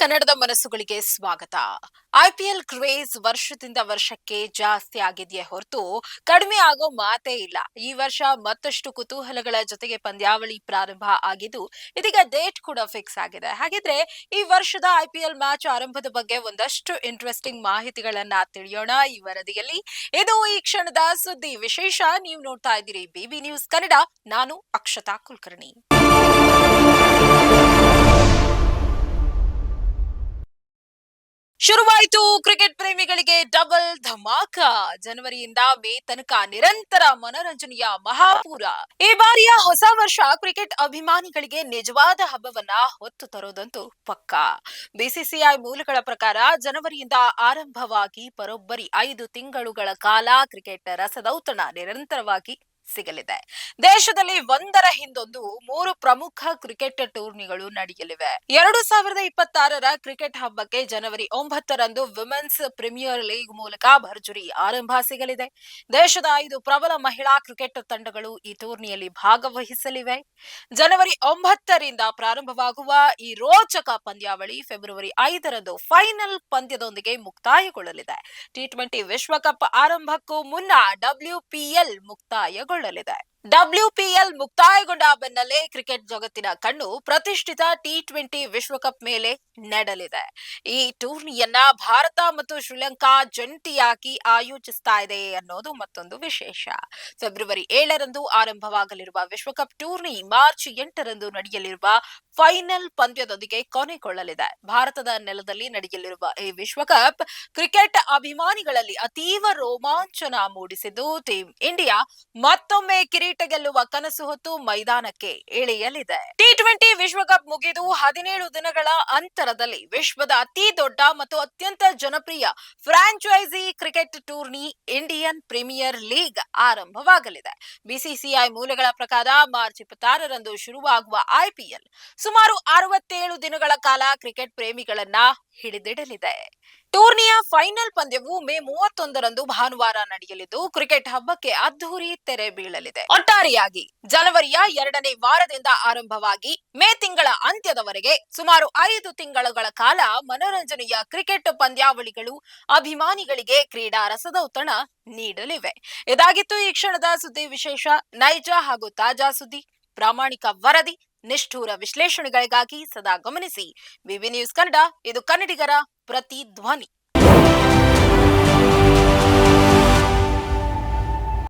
ಕನ್ನಡದ ಮನಸ್ಸುಗಳಿಗೆ ಸ್ವಾಗತ. IPL craze ವರ್ಷದಿಂದ ವರ್ಷಕ್ಕೆ ಜಾಸ್ತಿ ಆಗಿದೆಯೇ ಹೊರತು ಕಡಿಮೆ ಆಗೋ ಮಾತೇ ಇಲ್ಲ. ಈ ವರ್ಷ ಮತ್ತಷ್ಟು ಕುತೂಹಲಗಳ ಜೊತೆಗೆ ಪಂದ್ಯಾವಳಿ ಪ್ರಾರಂಭ ಆಗಿದ್ದು, ಇದೀಗ ಡೇಟ್ ಕೂಡ ಫಿಕ್ಸ್ ಆಗಿದೆ. ಹಾಗಿದ್ರೆ ಈ ವರ್ಷದ ಐಪಿಎಲ್ ಮ್ಯಾಚ್ ಆರಂಭದ ಬಗ್ಗೆ ಒಂದಷ್ಟು ಇಂಟ್ರೆಸ್ಟಿಂಗ್ ಮಾಹಿತಿಗಳನ್ನ ತಿಳಿಯೋಣ ಈ ವರದಿಯಲ್ಲಿ. ಇದು ಈ ಕ್ಷಣದ ಸುದ್ದಿ ವಿಶೇಷ. ನೀವು ನೋಡ್ತಾ ಇದ್ದೀರಿ ಬಿಬಿ ನ್ಯೂಸ್ ಕನ್ನಡ. ನಾನು ಅಕ್ಷತಾ ಕುಲಕರ್ಣಿ. ಶುರುವಾಯಿತು ಕ್ರಿಕೆಟ್ ಪ್ರೇಮಿಗಳಿಗೆ ಡಬಲ್ ಧಮಾಕ. ಜನವರಿಯಿಂದ ಮೇ ತನಕ ನಿರಂತರ ಮನೋರಂಜನೆಯ ಮಹಾಪೂರ. ಈ ಬಾರಿಯ ಹೊಸ ವರ್ಷ ಕ್ರಿಕೆಟ್ ಅಭಿಮಾನಿಗಳಿಗೆ ನಿಜವಾದ ಹಬ್ಬವನ್ನ ಹೊತ್ತು ತರೋದಂತೂ ಪಕ್ಕಾ. ಬಿಸಿಸಿಐ ಮೂಲಗಳ ಪ್ರಕಾರ ಜನವರಿಯಿಂದ ಆರಂಭವಾಗಿ ಬರೋಬ್ಬರಿ ಐದು ತಿಂಗಳುಗಳ ಕಾಲ ಕ್ರಿಕೆಟ್ ರಸದೌತಣ ನಿರಂತರವಾಗಿ ಸಿಗಲಿದೆ. ದೇಶದಲ್ಲಿ ಒಂದರ ಹಿಂದೊಂದು, ಮೂರು ಪ್ರಮುಖ ಕ್ರಿಕೆಟ್ ಟೂರ್ನಿಗಳು ನಡೆಯಲಿವೆ. ಎರಡು ಸಾವಿರದ ಇಪ್ಪತ್ತಾರರ ಕ್ರಿಕೆಟ್ ಹಬ್ಬಕ್ಕೆ ಜನವರಿ ಒಂಬತ್ತರಂದು ವಿಮೆನ್ಸ್ ಪ್ರೀಮಿಯರ್ ಲೀಗ್ ಮೂಲಕ ಭರ್ಜರಿ ಆರಂಭ ಸಿಗಲಿದೆ. ದೇಶದ ಐದು ಪ್ರಬಲ ಮಹಿಳಾ ಕ್ರಿಕೆಟ್ ತಂಡಗಳು ಈ ಟೂರ್ನಿಯಲ್ಲಿ ಭಾಗವಹಿಸಲಿವೆ. ಜನವರಿ ಒಂಬತ್ತರಿಂದ ಪ್ರಾರಂಭವಾಗುವ ಈ ರೋಚಕ ಪಂದ್ಯಾವಳಿ ಫೆಬ್ರವರಿ ಐದರಂದು ಫೈನಲ್ ಪಂದ್ಯದೊಂದಿಗೆ ಮುಕ್ತಾಯಗೊಳ್ಳಲಿದೆ. ಟಿ ಟ್ವೆಂಟಿ ವಿಶ್ವಕಪ್ ಆರಂಭಕ್ಕೂ ಮುನ್ನ ಡಬ್ಲ್ಯೂಪಿಎಲ್ ಮುಕ್ತಾಯಗೊಳ್ಳಲಿದೆ world a. ಡಬ್ಲ್ಯೂಪಿಎಲ್ ಮುಕ್ತಾಯಗೊಂಡ ಬೆನ್ನಲ್ಲೇ ಕ್ರಿಕೆಟ್ ಜಗತ್ತಿನ ಕಣ್ಣು ಪ್ರತಿಷ್ಠಿತ ಟಿ ಟ್ವೆಂಟಿ ವಿಶ್ವಕಪ್ ಮೇಲೆ ನೆಡಲಿದೆ. ಈ ಟೂರ್ನಿಯನ್ನ ಭಾರತ ಮತ್ತು ಶ್ರೀಲಂಕಾ ಜಂಟಿಯಾಗಿ ಆಯೋಜಿಸ್ತಾ ಇದೆ ಅನ್ನೋದು ಮತ್ತೊಂದು ವಿಶೇಷ. ಫೆಬ್ರವರಿ ಏಳರಂದು ಆರಂಭವಾಗಲಿರುವ ವಿಶ್ವಕಪ್ ಟೂರ್ನಿ ಮಾರ್ಚ್ ಎಂಟರಂದು ನಡೆಯಲಿರುವ ಫೈನಲ್ ಪಂದ್ಯದೊಂದಿಗೆ ಕೊನೆಗೊಳ್ಳಲಿದೆ. ಭಾರತದ ನೆಲದಲ್ಲಿ ನಡೆಯಲಿರುವ ಈ ವಿಶ್ವಕಪ್ ಕ್ರಿಕೆಟ್ ಅಭಿಮಾನಿಗಳಲ್ಲಿ ಅತೀವ ರೋಮಾಂಚನ ಮೂಡಿಸಿದ್ದು ಟೀಂ ಇಂಡಿಯಾ ಮತ್ತೊಮ್ಮೆ ಕಿರೀಟ ಗೆಲ್ಲುವ ಕನಸು ಹೊತ್ತು ಮೈದಾನಕ್ಕೆ ಇಳಿಯಲಿದೆ ಟಿ ಟ್ವೆಂಟಿ ವಿಶ್ವಕಪ್ ಮುಗಿದು ಹದಿನೇಳು ದಿನಗಳ ಅಂತರದಲ್ಲಿ ವಿಶ್ವದ ಅತಿ ದೊಡ್ಡ ಮತ್ತು ಅತ್ಯಂತ ಜನಪ್ರಿಯ franchise cricket tourney Indian premier league ಆರಂಭವಾಗಲಿದೆ. ಬಿಸಿಸಿಐ ಮೂಲಗಳ ಪ್ರಕಾರ ಮಾರ್ಚ್ ಇಪ್ಪತ್ತಾರರಂದು ಶುರುವಾಗುವ ಐಪಿಎಲ್ ಸುಮಾರು ಅರವತ್ತೇಳು ದಿನಗಳ ಕಾಲ ಕ್ರಿಕೆಟ್ ಪ್ರೇಮಿಗಳನ್ನ ಹಿಡಿದಿಡಲಿದೆ. ಟೂರ್ನಿಯ ಫೈನಲ್ ಪಂದ್ಯವು ಮೇ ಮೂವತ್ತೊಂದರಂದು ಭಾನುವಾರ ನಡೆಯಲಿದ್ದು, ಕ್ರಿಕೆಟ್ ಹಬ್ಬಕ್ಕೆ ಅದ್ದೂರಿ ತೆರೆ ಬೀಳಲಿದೆ. ಒಟ್ಟಾರೆಯಾಗಿ, ಜನವರಿಯ ಎರಡನೇ ವಾರದಿಂದ ಆರಂಭವಾಗಿ ಮೇ ತಿಂಗಳ ಅಂತ್ಯದವರೆಗೆ ಸುಮಾರು ಐದು ತಿಂಗಳುಗಳ ಕಾಲ ಮನೋರಂಜನೆಯ ಕ್ರಿಕೆಟ್ ಪಂದ್ಯಾವಳಿಗಳು ಅಭಿಮಾನಿಗಳಿಗೆ ಕ್ರೀಡಾ ರಸದೌತಣ ನೀಡಲಿವೆ. ಇದಾಗಿತ್ತು ಈ ಕ್ಷಣದ ಸುದ್ದಿ ವಿಶೇಷ. ನೈಜ ಹಾಗೂ ತಾಜಾ ಸುದ್ದಿ. ಪ್ರಾಮಾಣಿಕ ವರದಿ ನಿಷ್ಠೂರ ವಿಶ್ಲೇಷಣೆಗಳಿಗಾಗಿ ಸದಾ ಗಮನಿಸಿ. ವಿವಿ ನ್ಯೂಸ್ ಕನ್ನಡ ಇದು ಕನ್ನಡಿಗರ ಪ್ರತಿ ಧ್ವನಿ